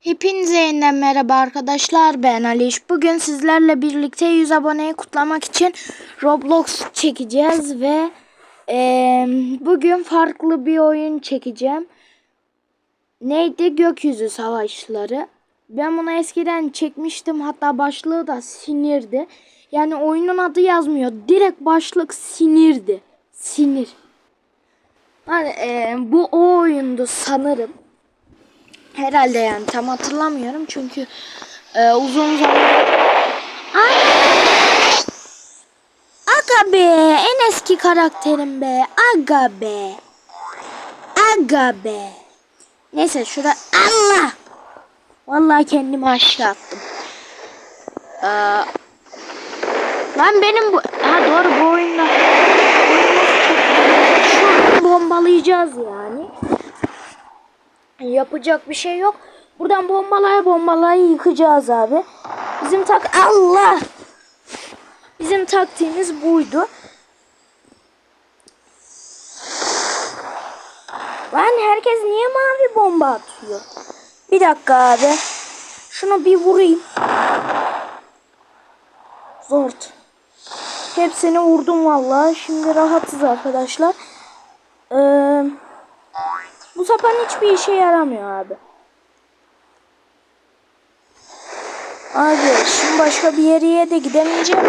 Hepinize yeniden merhaba arkadaşlar ben Aliş. Bugün sizlerle birlikte 100 aboneyi kutlamak için Roblox çekeceğiz ve eee, bugün farklı bir oyun çekeceğim. Neydi? Gökyüzü Savaşları. Ben bunu eskiden çekmiştim hatta başlığı da sinirdi. Yani oyunun adı yazmıyor. Direkt başlık sinirdi. Sinir. Yani, eee, bu o oyundu sanırım. Herhalde yani. Tam hatırlamıyorum çünkü e, uzun zaman Aga be en eski karakterim be. Aga be. Aga be. Neyse şurada Allah! Vallahi kendimi aşağı attım. Ee, lan benim bu ha doğru bu oyunda şu bombalayacağız yani Yapacak bir şey yok. Buradan bombalaya bombalaya yıkacağız abi. Bizim tak Allah. Bizim taktiğimiz buydu. Lan herkes niye mavi bomba atıyor? Bir dakika abi. Şunu bir vurayım. Zort. Hepsini vurdum vallahi. Şimdi rahatız arkadaşlar. Eee bu sapan hiçbir işe yaramıyor abi. Abi şimdi başka bir yere de gidemeyeceğim.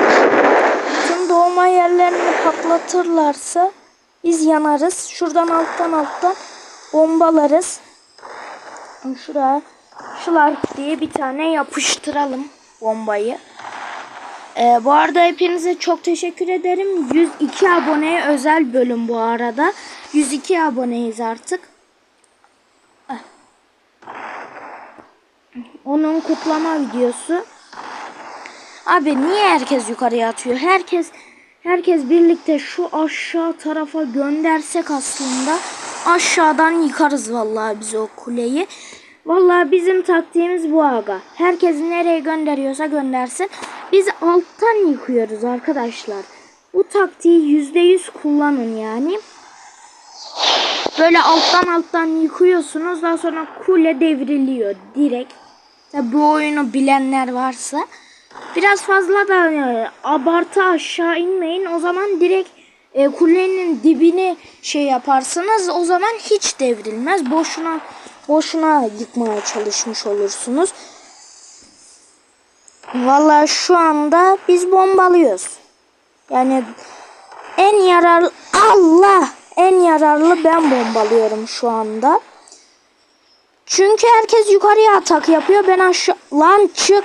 Tüm doğma yerlerini patlatırlarsa biz yanarız. Şuradan alttan alttan bombalarız. Şuraya şular diye bir tane yapıştıralım bombayı. Ee, bu arada hepinize çok teşekkür ederim. 102 aboneye özel bölüm bu arada. 102 aboneyiz artık. Onun kutlama videosu. Abi niye herkes yukarıya atıyor? Herkes herkes birlikte şu aşağı tarafa göndersek aslında aşağıdan yıkarız vallahi biz o kuleyi. Vallahi bizim taktiğimiz bu aga. Herkes nereye gönderiyorsa göndersin. Biz alttan yıkıyoruz arkadaşlar. Bu taktiği yüzde yüz kullanın yani. Böyle alttan alttan yıkıyorsunuz. Daha sonra kule devriliyor direkt. Tabi bu oyunu bilenler varsa. Biraz fazla da e, abartı aşağı inmeyin. O zaman direkt e, kulenin dibini şey yaparsınız. O zaman hiç devrilmez. Boşuna boşuna yıkmaya çalışmış olursunuz. Vallahi şu anda biz bombalıyoruz. Yani en yararlı Allah en yararlı ben bombalıyorum şu anda. Çünkü herkes yukarıya atak yapıyor. Ben aşağı... Lan çık.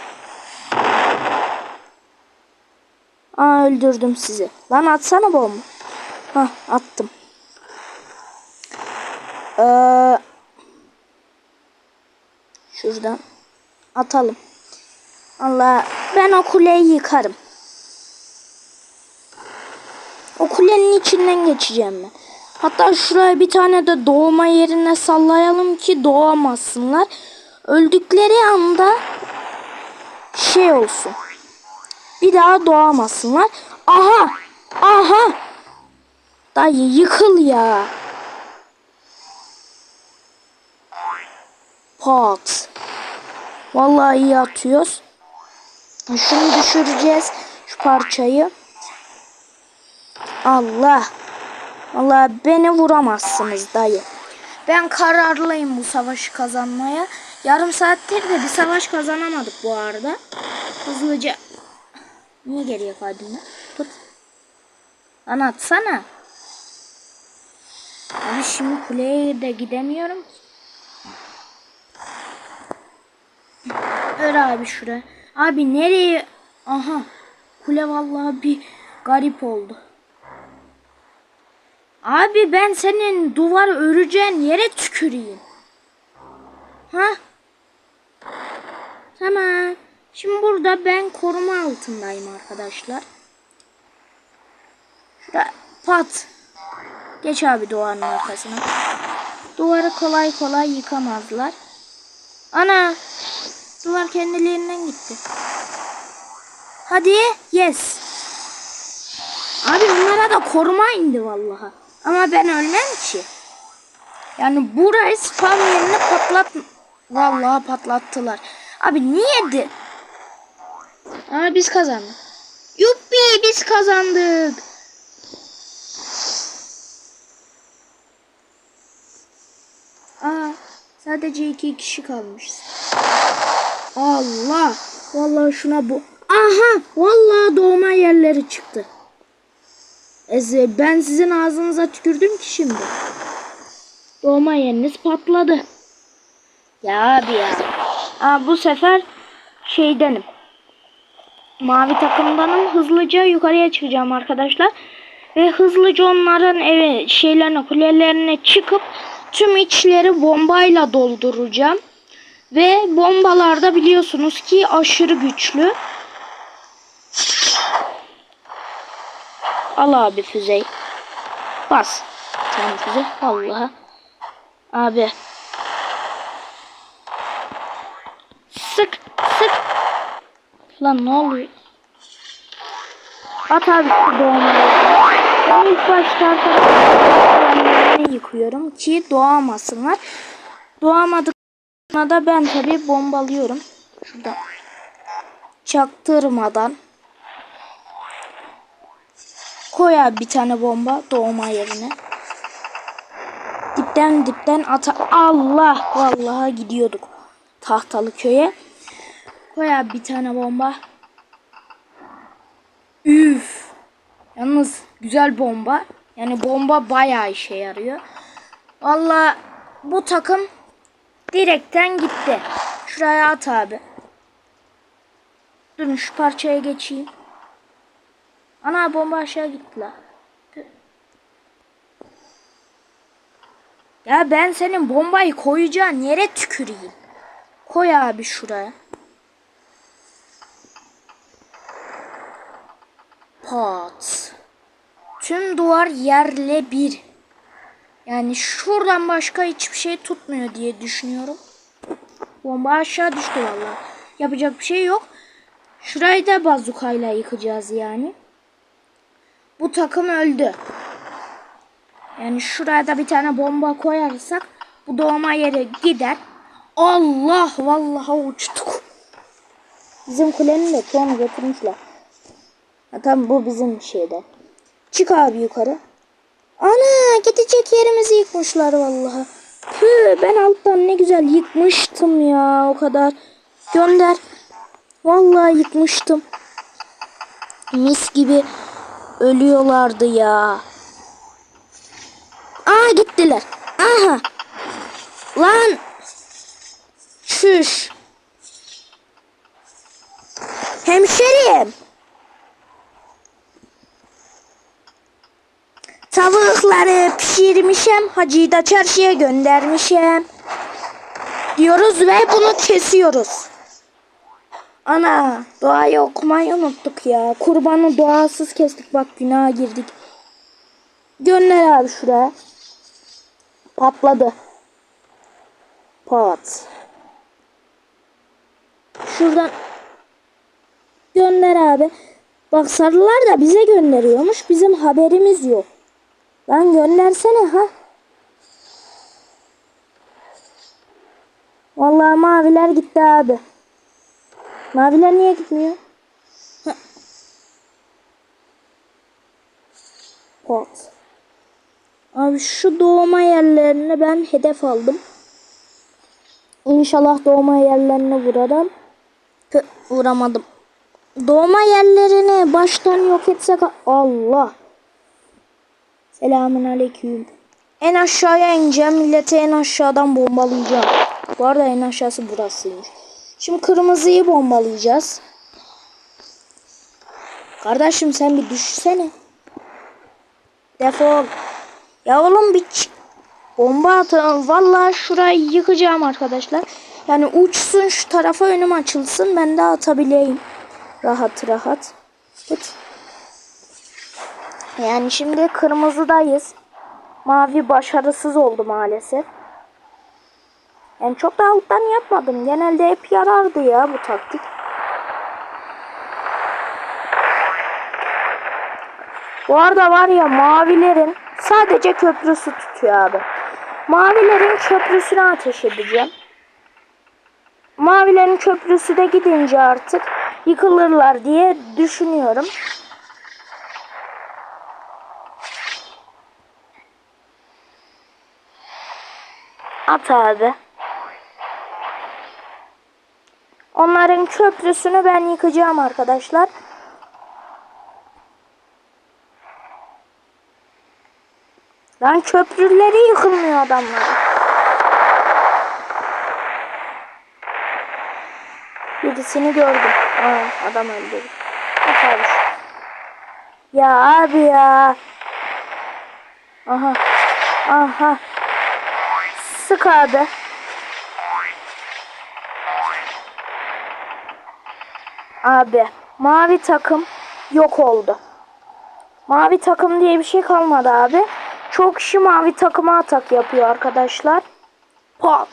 Aa öldürdüm sizi. Lan atsana bomba. Hah attım. Ee, şuradan atalım. Allah ben o kuleyi yıkarım. O kulenin içinden geçeceğim ben. Hatta şuraya bir tane de doğma yerine sallayalım ki doğamasınlar. Öldükleri anda şey olsun. Bir daha doğamasınlar. Aha! Aha! Dayı yıkıl ya. Pat. Vallahi iyi atıyoruz. Şunu düşüreceğiz. Şu parçayı. Allah. Allah beni vuramazsınız dayı. Ben kararlıyım bu savaşı kazanmaya. Yarım saattir de bir savaş kazanamadık bu arada. Hızlıca. Niye geriye kaydın lan? Tut. Lan. Abi şimdi kuleye de gidemiyorum ki. Ör abi şuraya. Abi nereye? Aha. Kule vallahi bir garip oldu. Abi ben senin duvar öreceğin yere tüküreyim. Ha? Tamam. Şimdi burada ben koruma altındayım arkadaşlar. Şurada pat. Geç abi duvarın arkasına. Duvarı kolay kolay yıkamazlar. Ana. Duvar kendiliğinden gitti. Hadi. Yes. Abi bunlara da koruma indi vallahi. Ama ben ölmem ki. Yani burayı spam yerine patlat Vallahi patlattılar. Abi niye de? Ama biz kazandık. Yuppi biz kazandık. Aa sadece iki kişi kalmışız. Allah. Vallahi şuna bu. Aha vallahi doğma yerleri çıktı. Eze, ben sizin ağzınıza tükürdüm ki şimdi. Doğma yeriniz patladı. Ya abi ya. Aa, bu sefer şeydenim. Mavi takımdanım. Hızlıca yukarıya çıkacağım arkadaşlar. Ve hızlıca onların eve şeylerine kulelerine çıkıp tüm içleri bombayla dolduracağım. Ve bombalarda biliyorsunuz ki aşırı güçlü. Al abi füzeyi. Bas. Tamam füze. Vallahi. Abi. Sık. Sık. Lan ne oluyor? At abi şu doğmayı. Ben ilk başta arkadaşlarını yıkıyorum ki doğamasınlar. Doğamadıklarına da ben tabi bombalıyorum. Şurada. Çaktırmadan. Koy abi bir tane bomba doğma yerine. Dipten dipten ata Allah vallahi gidiyorduk tahtalı köye. Koy abi bir tane bomba. Üf. Yalnız güzel bomba. Yani bomba bayağı işe yarıyor. Vallahi bu takım direkten gitti. Şuraya at abi. Durun şu parçaya geçeyim. Ana bomba aşağı gitti la. Ya ben senin bombayı koyacağın yere tüküreyim. Koy abi şuraya. Pat. Tüm duvar yerle bir. Yani şuradan başka hiçbir şey tutmuyor diye düşünüyorum. Bomba aşağı düştü vallahi. Yapacak bir şey yok. Şurayı da bazukayla yıkacağız yani. Bu takım öldü. Yani şuraya da bir tane bomba koyarsak bu doğma yeri gider. Allah vallahi uçtuk. Bizim kulenin de çoğunu götürmüşler. Ha, tamam bu bizim şeyde. Çık abi yukarı. Ana gidecek yerimizi yıkmışlar vallahi. Püh, ben alttan ne güzel yıkmıştım ya o kadar. Gönder. Vallahi yıkmıştım. Mis gibi ölüyorlardı ya. Aa gittiler. Aha. Lan. Şuş. Hemşerim. Tavukları pişirmişim. Hacıyı da çarşıya göndermişim. Diyoruz ve bunu kesiyoruz. Ana duayı okumayı unuttuk ya. Kurbanı duasız kestik bak günaha girdik. Gönder abi şuraya. Patladı. Pat. Şuradan gönder abi. Bak sarılar da bize gönderiyormuş. Bizim haberimiz yok. Lan göndersene ha. Vallahi maviler gitti abi. Maviler niye gitmiyor? Pot. Abi şu doğma yerlerini ben hedef aldım. İnşallah doğma yerlerine vurarım. Püh, vuramadım. Doğma yerlerini baştan yok etsek Allah. Selamun aleyküm. En aşağıya ineceğim. Milleti en aşağıdan bombalayacağım. Bu arada en aşağısı burasıymış. Şimdi kırmızıyı bombalayacağız. Kardeşim sen bir düşsene. Defol. Ya oğlum bir bomba atın. Vallahi şurayı yıkacağım arkadaşlar. Yani uçsun şu tarafa önüm açılsın. Ben de atabileyim. Rahat rahat. Tut. Yani şimdi kırmızıdayız. Mavi başarısız oldu maalesef. Yani çok da alttan yapmadım. Genelde hep yarardı ya bu taktik. Bu arada var ya mavilerin sadece köprüsü tutuyor abi. Mavilerin köprüsüne ateş edeceğim. Mavilerin köprüsü de gidince artık yıkılırlar diye düşünüyorum. At abi. Onların köprüsünü ben yıkacağım arkadaşlar. Lan köprüleri yıkılmıyor adamların. Birisini gördüm. Aa, adam öldü. Ya abi ya. Aha. Aha. Sık abi. Abi mavi takım yok oldu. Mavi takım diye bir şey kalmadı abi. Çok kişi mavi takıma atak yapıyor arkadaşlar. Pat.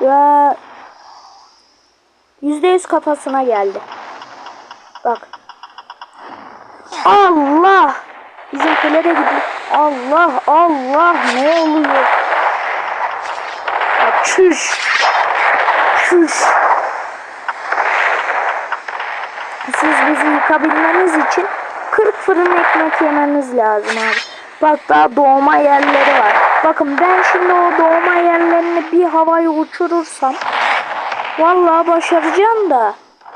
Ve yüzde yüz kafasına geldi. Bak. Allah. Bizim kule de gidiyor. Allah Allah ne oluyor? Çüş. Çüş. Siz bizi yıkabilmeniz için 40 fırın ekmek yemeniz lazım abi. Bak daha doğma yerleri var. Bakın ben şimdi o doğma yerlerini bir havaya uçurursam vallahi başaracağım da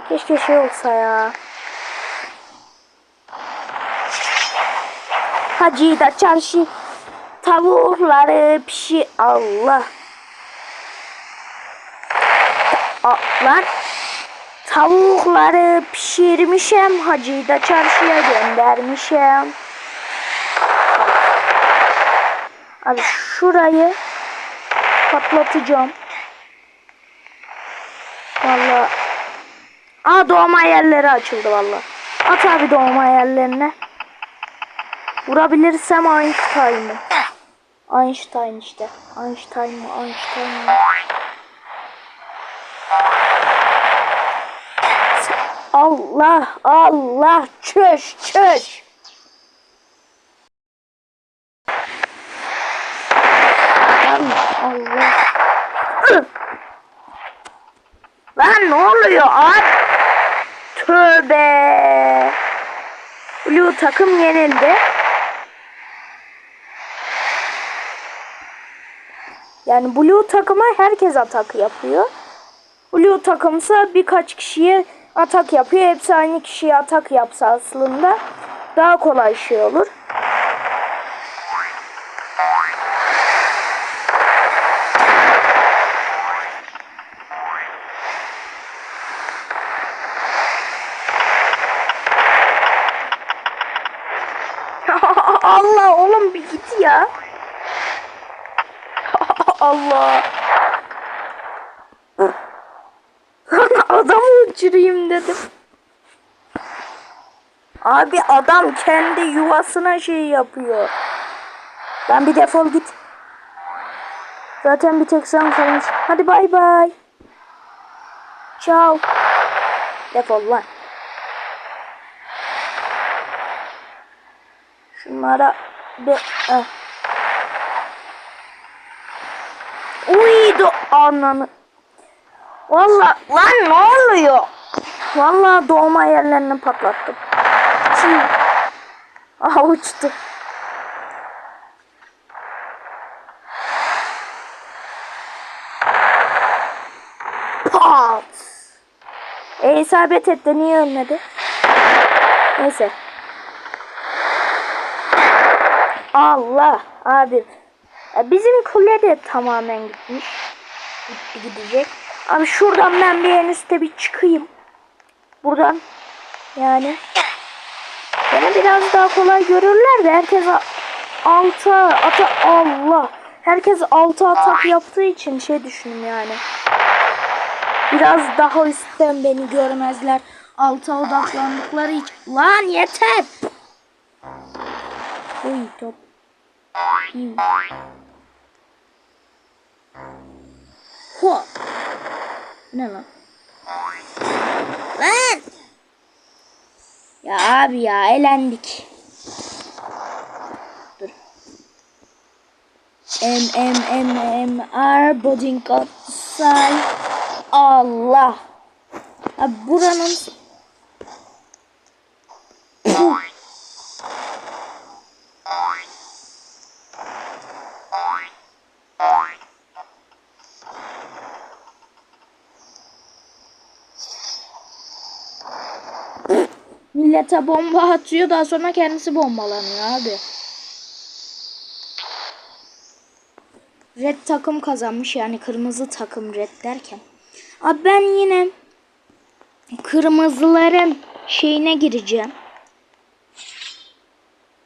keşke şey olsa ya. Hacı da çarşı tavukları pişi Allah. Lan tavukları pişirmişim hacı da çarşıya göndermişim. Abi şurayı patlatacağım. Valla. Aa doğma yerleri açıldı valla. At abi doğma yerlerine. Vurabilirsem Einstein'ı. Einstein işte. Einstein mı? Einstein mı? Allah Allah çöş çöş. Allah. Lan ne oluyor abi? Tövbe. Blue takım yenildi. Yani Blue takıma herkes atak yapıyor. Blue takımsa birkaç kişiye atak yapıyor. Hepsi aynı kişiye atak yapsa aslında daha kolay şey olur. Allah oğlum bir git ya. Allah. Adamı uçurayım dedim. Abi adam kendi yuvasına şey yapıyor. Ben bir defol git. Zaten bir tek sen kalmış. Hadi bay bay. Ciao. Defol lan. Şunlara bir... Eh. Uydu ananı. Valla lan ne oluyor? Valla doğma yerlerini patlattım. Şimdi. Aha uçtu. Pat. E isabet etti niye ölmedi? Neyse. Allah abi. E, Bizim kule de tamamen gitmiş. Gitti gidecek. Abi şuradan ben bir en üstte bir çıkayım. Buradan yani. Beni biraz daha kolay görürler de herkes a- alta ata Allah. Herkes altı atak yaptığı için şey düşünün yani. Biraz daha üstten beni görmezler. Alta odaklandıkları için. Lan yeter. Uy top. Piu. Hop. Ne lan? Lan! Ya abi ya elendik. Dur. M M M M R Boarding Outside. Allah. Abi buranın Puh. Millete bomba atıyor daha sonra kendisi bombalanıyor abi. Red takım kazanmış yani kırmızı takım red derken. Abi ben yine kırmızıların şeyine gireceğim.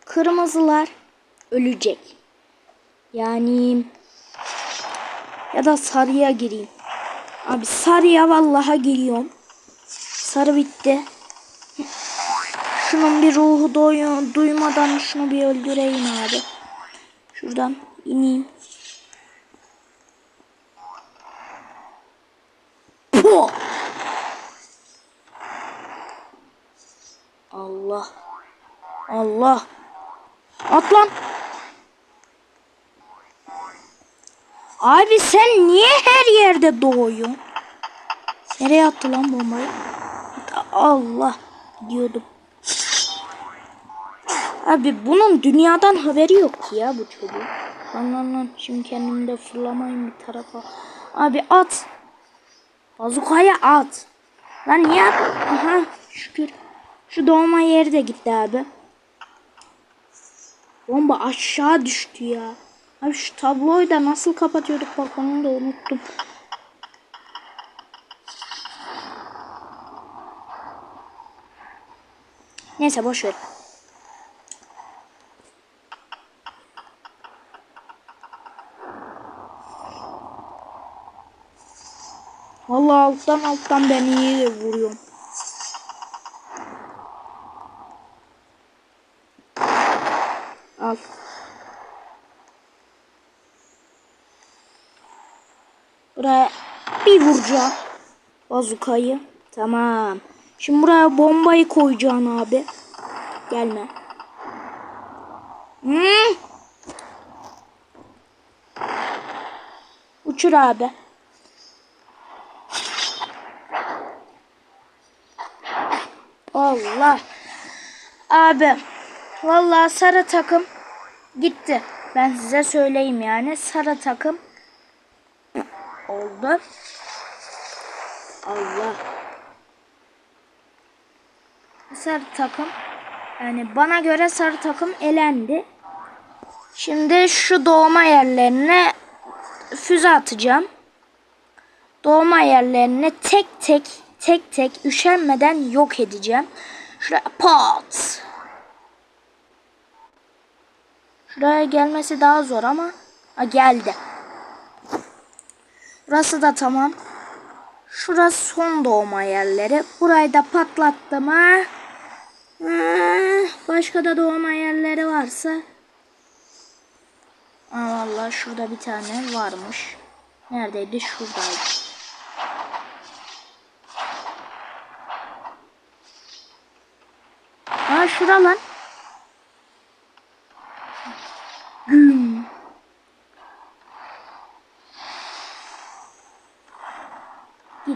Kırmızılar ölecek. Yani ya da sarıya gireyim. Abi sarıya vallahi giriyorum. Sarı bitti. Şunun bir ruhu doyu, duymadan şunu bir öldüreyim abi. Şuradan ineyim. Allah. Allah. At lan. Abi sen niye her yerde doğuyorsun? Nereye attı lan bombayı? Allah. Diyordum. Abi bunun dünyadan haberi yok ki ya bu çocuk. Lan lan lan şimdi kendimi de fırlamayın bir tarafa. Abi at. Bazukaya at. Lan niye at? Aha şükür. Şu doğma yeri de gitti abi. Bomba aşağı düştü ya. Abi şu tabloyu da nasıl kapatıyorduk bak onu da unuttum. Neyse boş ver. Vallahi alttan alttan ben iyi vuruyorum. Al. Buraya bir vuracağım. Bazukayı. Tamam. Şimdi buraya bombayı koyacaksın abi. Gelme. Hmm. Uçur abi. Allah. Abi. Vallahi sarı takım gitti. Ben size söyleyeyim yani. Sarı takım oldu. Allah. Sarı takım yani bana göre sarı takım elendi. Şimdi şu doğma yerlerine füze atacağım. Doğma yerlerini tek tek tek tek üşenmeden yok edeceğim. Şuraya pat. Şuraya gelmesi daha zor ama ha, geldi. Burası da tamam. Şurası son doğma yerleri. Burayı da patlattım ha. Başka da doğma yerleri varsa. Aa, vallahi şurada bir tane varmış. Neredeydi? Şuradaydı. Aa şura lan.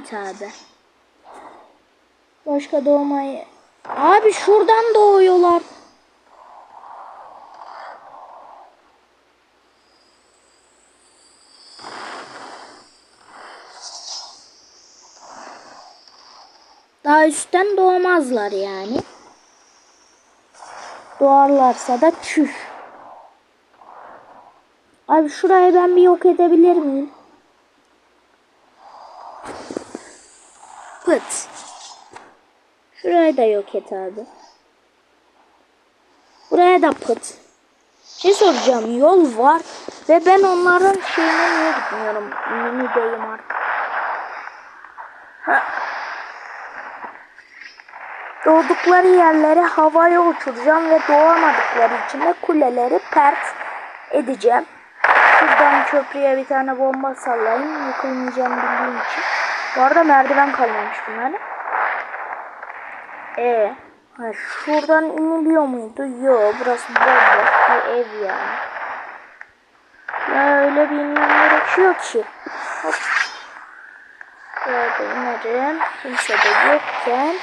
Git abi. Başka doğmayı. Abi şuradan doğuyorlar. Daha üstten doğmazlar yani. Doğarlarsa da çüş. Abi şurayı ben bir yok edebilir miyim? Pıt. Da yok et abi. Buraya da pıt. Şey soracağım yol var ve ben onların şeyine niye gitmiyorum? Yeni deyim artık. Ha. Doğdukları yerleri havaya uçuracağım ve doğamadıkları için de kuleleri pert edeceğim. Şuradan köprüye bir tane bomba sallayayım. Yıkılmayacağım bildiğim için. Bu arada merdiven kalmamış bunların. E ha, şuradan iniliyor muydu? Yok burası bomboş bir ev yani. öyle bir inmem gerekiyor ki. Hop. Şöyle inerim. Kimse de yokken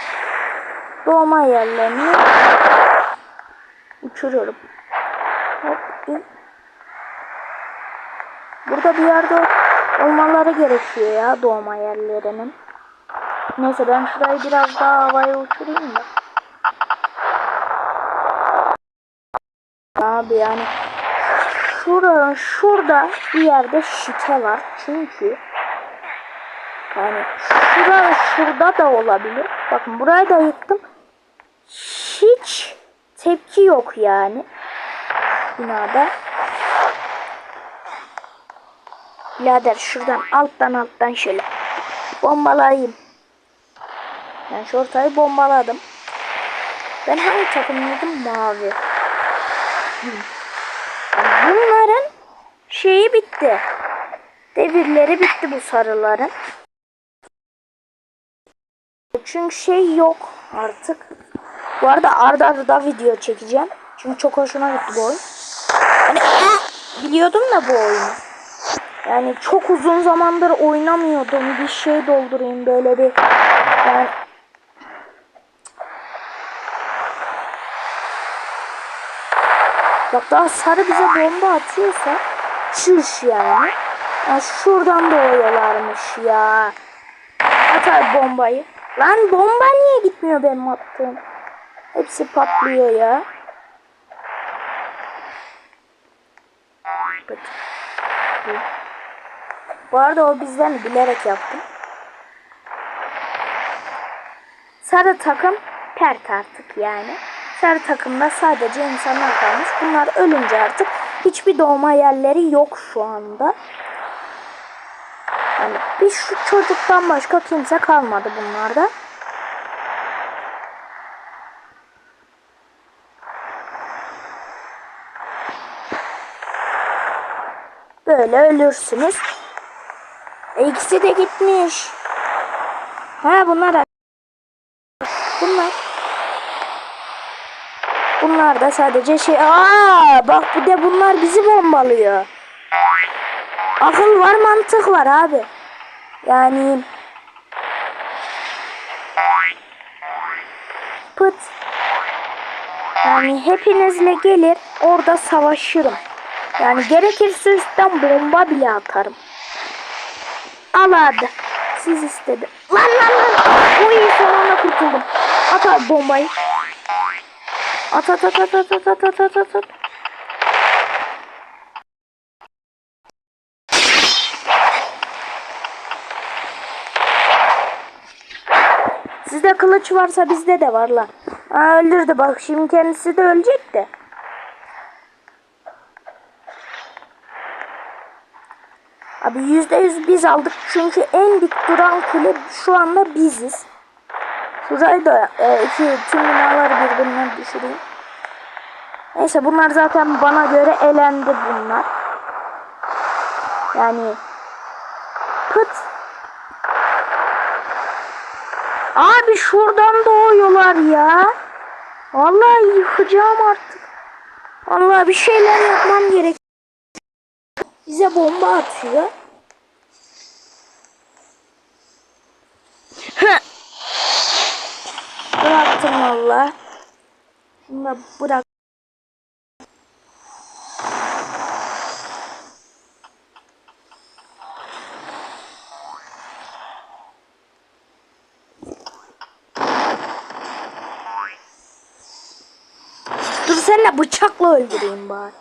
doğma yerlerini uçuruyorum. Hop in. Burada bir yerde olmaları gerekiyor ya doğma yerlerinin. Neyse ben şurayı biraz daha havaya uçurayım da. Abi yani şurada, şurada bir yerde şike var. Çünkü yani şurada, şurada da olabilir. Bakın burayı da yıktım. Hiç tepki yok yani. Binada. Birader şuradan alttan alttan şöyle bombalayayım. Ben şu ortayı bombaladım. Ben hangi takımlıydım? Mavi. Bunların şeyi bitti. Devirleri bitti bu sarıların. Çünkü şey yok artık. Bu arada arda arda video çekeceğim. Çünkü çok hoşuma gitti bu oyun. Hani biliyordum da bu oyunu. Yani çok uzun zamandır oynamıyordum. Bir şey doldurayım böyle bir yani Bak daha sarı bize bomba atıyorsa çüş yani. Ya şuradan doğuyorlarmış ya. At abi bombayı. Lan bomba niye gitmiyor benim attığım? Hepsi patlıyor ya. Bu arada o bizden bilerek yaptım. Sarı takım pert artık yani. Sarı takımda sadece insanlar kalmış. Bunlar ölünce artık hiçbir doğma yerleri yok şu anda. Yani bir şu çocuktan başka kimse kalmadı bunlarda. Böyle ölürsünüz. E, de gitmiş. Ha bunlar da- bunlar Bunlar sadece şey aa bak bu de bunlar bizi bombalıyor. Akıl var mantık var abi. Yani pıt yani hepinizle gelir orada savaşırım. Yani gerekirse üstten bomba bile atarım. Al abi. Siz istedi. Lan lan lan. Uy son anda kurtuldum. At abi bombayı. At at at at at at at at at at at. Sizde kılıç varsa bizde de var lan. Aa, öldürdü bak şimdi kendisi de ölecek de. Abi yüzde yüz biz aldık çünkü en dik duran kule şu anda biziz. Şurayı da e, iki tüm binaları birbirine düşüreyim. Neyse bunlar zaten bana göre elendi bunlar. Yani pıt. Abi şuradan doğuyorlar ya. Vallahi yıkacağım artık. Vallahi bir şeyler yapmam gerek. Bize bomba atıyor. Bıraktım valla. Şimdi bırak. Dur seninle bıçakla öldüreyim bari.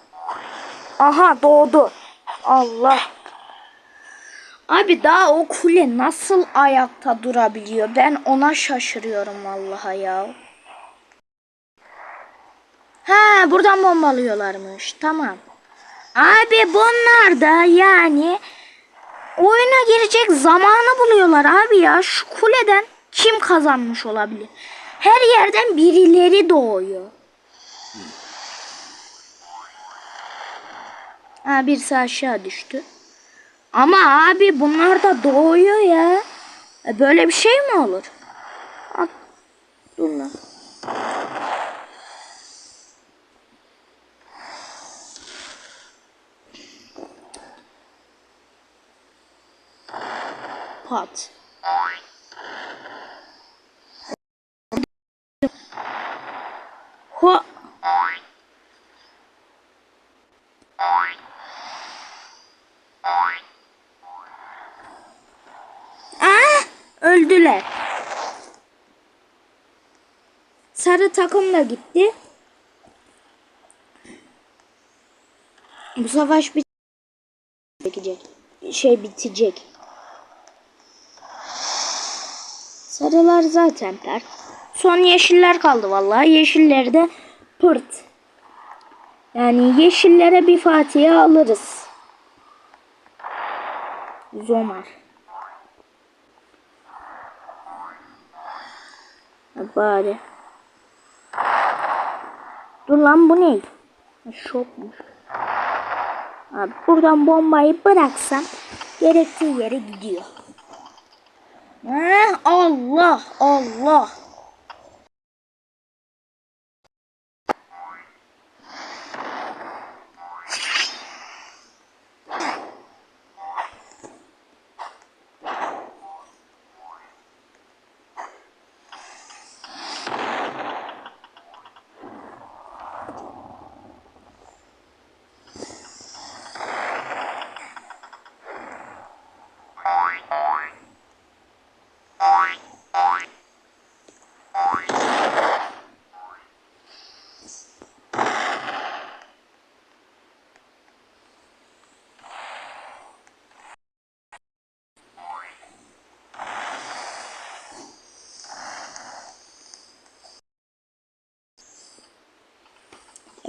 Aha doğdu. Allah. Abi daha o kule nasıl ayakta durabiliyor? Ben ona şaşırıyorum vallahi ya. Ha buradan bombalıyorlarmış. Tamam. Abi bunlar da yani oyuna girecek zamanı buluyorlar abi ya. Şu kuleden kim kazanmış olabilir? Her yerden birileri doğuyor. Ha birisi aşağı düştü. Ama abi bunlar da doğuyor ya. E böyle bir şey mi olur? At. Dur lan. Pat. Ho öldüler. Sarı takım da gitti. Bu savaş bit- bitecek. Şey bitecek. Sarılar zaten pert. Son yeşiller kaldı vallahi. Yeşilleri de pırt. Yani yeşillere bir Fatih'e alırız. Zomar. Bari. Dur lan bu ne? Şokmuş. Abi buradan bombayı bıraksam gerektiği yere gidiyor. Ha, Allah Allah.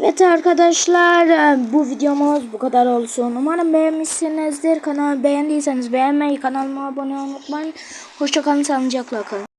Evet arkadaşlar e, bu videomuz bu kadar olsun. Umarım beğenmişsinizdir. Kanalı beğendiyseniz beğenmeyi, kanalıma abone olmayı unutmayın. Hoşçakalın, sağlıcakla kalın.